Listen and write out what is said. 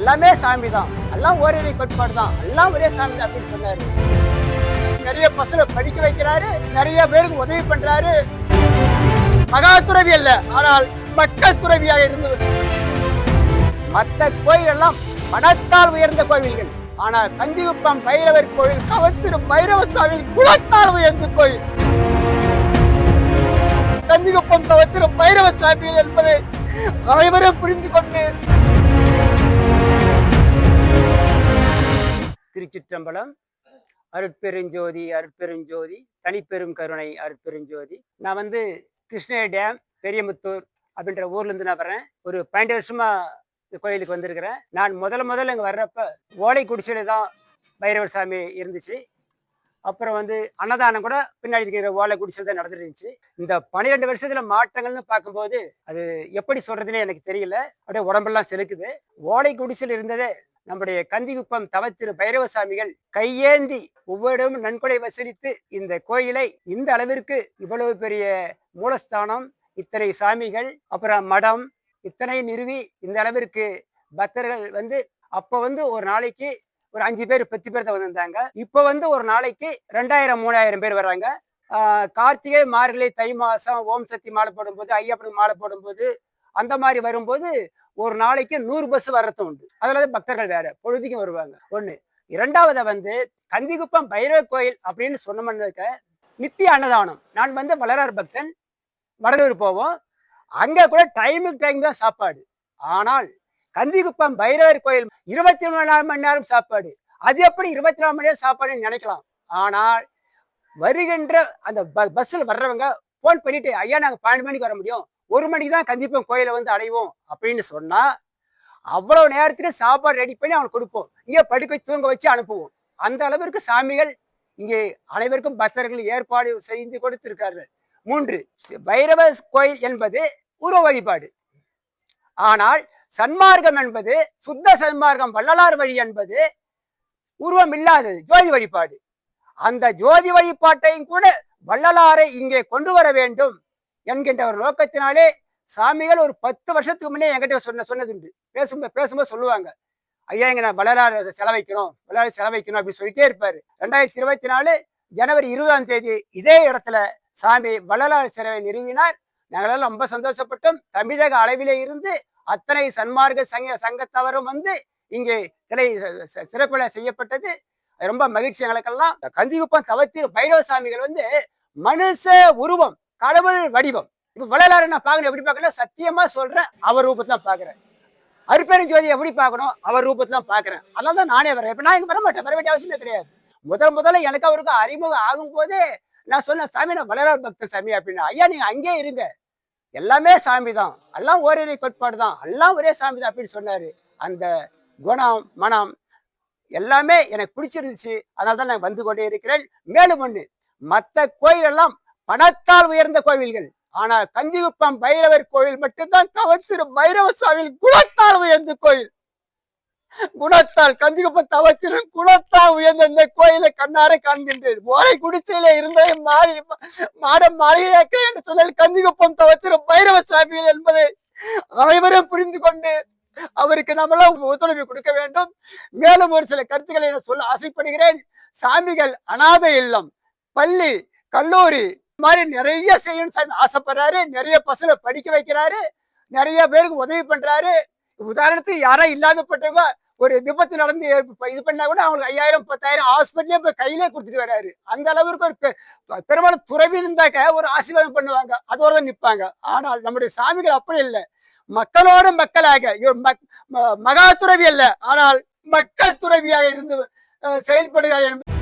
எல்லாமே சாமி தான் எல்லாம் ஓரிரை கோட்பாடு தான் எல்லாம் ஒரே சாமி தான் அப்படின்னு சொன்னாரு. நிறைய பசங்களை படிக்க வைக்கிறாரு. நிறைய பேருக்கு உதவி பண்றாரு. மகா துறவி அல்ல. ஆனால் மக்கள் துறவியாக இருந்து மற்ற கோயில் எல்லாம் பணத்தால் உயர்ந்த கோவில்கள். ஆனால் கந்திகுப்பம் பைரவர் கோயில் கவத்திரு பைரவ சாமி குலத்தால் உயர்ந்த கோயில் கந்திகுப்பம் தவத்திரு பைரவ சாமி என்பதை அனைவரும் புரிந்து கொண்டு திருச்சிற்றம்பலம் அருட்பெருஞ்சோதி அருட்பெருஞ்சோதி தனிப்பெரும் கருணை அருட்பெருஞ்சோதி. நான் வந்து கிருஷ்ணகிரி டேம் பெரியமுத்தூர் அப்படின்ற ஊர்லேருந்து நான் வரேன் ஒரு பன்னெண்டு வருஷமா கோயிலுக்கு வந்திருக்கிறேன். நான் முதல்ல முதல்ல இங்கே வர்றப்ப ஓலை குடிசையில் தான் பைரவர் சாமி இருந்துச்சு. அப்புறம் வந்து அன்னதானம் கூட பின்னாடி இருக்கிற ஓலை குடிசையில் தான் நடந்துட்டு இருந்துச்சு இந்த பன்னிரெண்டு வருஷத்துல மாற்றங்கள்னு பார்க்கும்போது அது எப்படி சொல்கிறதுனே எனக்கு தெரியல. அப்படியே உடம்பெல்லாம் செலுக்குது. ஓலை குடிசையில் இருந்ததே நம்முடைய கந்திகுப்பம் தவத்திரு பைரவ சாமிகள் கையேந்தி ஒவ்வொருடமும் நன்கொடை வசூலித்து இந்த கோயிலை இந்த அளவிற்கு இவ்வளவு பெரிய மூலஸ்தானம் இத்தனை சாமிகள் அப்புறம் மடம் இத்தனை நிறுவி இந்த அளவிற்கு பக்தர்கள் வந்து அப்போ வந்து ஒரு நாளைக்கு ஒரு அஞ்சு பேர் பத்து பேர் தான் வந்திருந்தாங்க. இப்போ வந்து ஒரு நாளைக்கு ரெண்டாயிரம் மூணாயிரம் பேர் வர்றாங்க. கார்த்திகை மார்கழி தை மாதம் ஓம் சக்தி மாலை போடும்போது ஐயப்பன் மாலை போடும்போது அந்த மாதிரி வரும்போது ஒரு நாளைக்கு நூறு பஸ் வர்றதும் உண்டு. அதில் பக்தர்கள் வேற பொழுதுக்கும் வருவாங்க. ஒன்று இரண்டாவது வந்து கந்திகுப்பம் பைரவ கோயில் அப்படின்னு சொன்னோம்னாக்க நித்திய அன்னதானம். நான் வந்து வளரார் பக்தன் வடலூர் போவோம். அங்கே கூட டைமுக்கு டைம் தான் சாப்பாடு. ஆனால் கந்திகுப்பம் பைரவர் கோயில் இருபத்தி நாலு மணி நேரம் சாப்பாடு. அது எப்படி இருபத்தி நாலு மணி நேரம் சாப்பாடுன்னு நினைக்கலாம். ஆனால் வருகின்ற அந்த பஸ்ஸில் வர்றவங்க ஃபோன் பண்ணிட்டு ஐயா நாங்கள் பன்னெண்டு மணிக்கு வர முடியும். ஒரு மணிக்கு தான் கந்திப்பம் கோயிலை வந்து அடைவோம் அப்படின்னு சொன்னால் அவ்வளோ நேரத்துக்கு சாப்பாடு ரெடி பண்ணி அவனுக்கு கொடுப்போம். இங்கே படுக்க தூங்க வச்சு அனுப்புவோம். அந்த அளவிற்கு சாமிகள் இங்கே அனைவருக்கும் பக்தர்கள் ஏற்பாடு செய்து கொடுத்திருக்கிறார்கள். மூன்று வைரவ கோயில் என்பது உருவ வழிபாடு. ஆனால் சன்மார்க்கம் என்பது சுத்த சன்மார்க்கம் வள்ளலார் வழி என்பது உருவம் இல்லாதது ஜோதி வழிபாடு. அந்த ஜோதி வழிபாட்டையும் கூட வள்ளலாரை இங்கே கொண்டு வர வேண்டும். என்கின்ற ஒரு நோக்கத்தினாலே சாமிகள் ஒரு பத்து வருஷத்துக்கு முன்னே என்கிட்ட சொன்ன சொன்னதுண்டு. பேசும்போது பேசும்போது சொல்லுவாங்க. ஐயா இங்க நான் வள்ளலார் செலவைக்கணும் வள்ளலார் செலவைக்கணும் அப்படின்னு சொல்லிட்டே இருப்பாரு. ரெண்டாயிரத்தி இருபத்தி நாலு ஜனவரி இருபதாம் தேதி இதே இடத்துல சாமி வள்ளலார் சிறவை நிறுவினார். நாங்களெல்லாம் ரொம்ப சந்தோஷப்பட்டோம். தமிழக அளவிலே இருந்து அத்தனை சன்மார்க்க சங்க சங்கத்தவரும் வந்து இங்கே சிலை சிறப்பில செய்யப்பட்டது. ரொம்ப மகிழ்ச்சி எங்களுக்கெல்லாம். கந்திகுப்பம் தவத்தில் பைரவ சாமிகள் வந்து மனுஷ உருவம். கடவுள் வடிவம். இப்ப வள்ளலாரை நான் பார்க்கணும்? எப்படி பார்க்கணும் சத்தியமா சொல்றேன் அவர் ரூபத்தை தான் பார்க்கிறேன். அருப்பெருஞ்சோதி எப்படி பார்க்கணும்? அவர் ரூபத்தை தான் அதனால தான் நானே வரேன். இப்ப நான் இங்க வர மாட்டேன். வர வேண்டிய அவசியமே கிடையாது. முதல் முதல்ல எனக்கு அவருக்கு அறிமுகம் ஆகும் போதே நான் சொன்னேன் சாமி நான் வளரார் பக்த சாமி அப்படின்னா. ஐயா நீங்க அங்கேயே இருங்க. எல்லாமே சாமி தான். எல்லாம் ஓரிரை கோட்பாடு தான். எல்லாம் ஒரே சாமி தான் அப்படின்னு சொன்னாரு. அந்த குணம் மனம் எல்லாமே எனக்கு பிடிச்சிருந்துச்சு. அதனால தான் நான் வந்து கொண்டே இருக்கிறேன். மேலும் ஒண்ணு மற்ற கோயிலெல்லாம் பணத்தால் உயர்ந்த கோவில்கள். ஆனால் கஞ்சிகுப்பம் பைரவர் கோயில் மட்டும்தான் தவத்திரு பைரவ சுவாமியில் குணத்தால் உயர்ந்த கோயில் குணத்தால் கந்திகுப்பம் தவத்திலும் குணத்தால் உயர்ந்த இந்த கோயிலை கண்ணாரை காண்கின்றேன். ஓலை குடிசையில இருந்தே மாறி மாடம் மாளிகையாக்க என்று சொன்னால் கந்திகுப்பம் தவத்திரு பைரவ சுவாமியில் என்பதை அனைவரும் புரிந்து கொண்டு அவருக்கு நம்மளாம் ஒத்துழைப்பு கொடுக்க வேண்டும். மேலும் ஒரு சில கருத்துக்களை நான் சொல்ல ஆசைப்படுகிறேன். சாமிகள் அனாதை இல்லம். பள்ளி கல்லூரி மாதிரி நிறைய செய்யணும்னு சாமி ஆசைப்படுறாரு நிறைய பசங்களை படிக்க வைக்கிறாரு நிறைய பேருக்கு உதவி பண்றாரு. உதாரணத்துக்கு யாரா இல்லாதப்பட்டவங்க ஒரு விபத்து நடந்து இது பண்ணா கூட அவங்களுக்கு ஐயாயிரம் பத்தாயிரம் ஹாஸ்பிட்டலே இப்ப கையிலே கொடுத்துட்டு வராரு. அந்த அளவுக்கு ஒரு பெ- பெரும்பாலும் துறவி இருந்தாக்க ஒரு ஆசீர்வாதம் பண்ணுவாங்க. அதோட தான் நிற்பாங்க ஆனால் நம்முடைய சாமிகள் அப்படி இல்லை. மக்களோடு மக்களாக மக்- மகா துறவி அல்ல. ஆனால் மக்கள் துறவியாக இருந்து செயல்படுகிறார் என்பது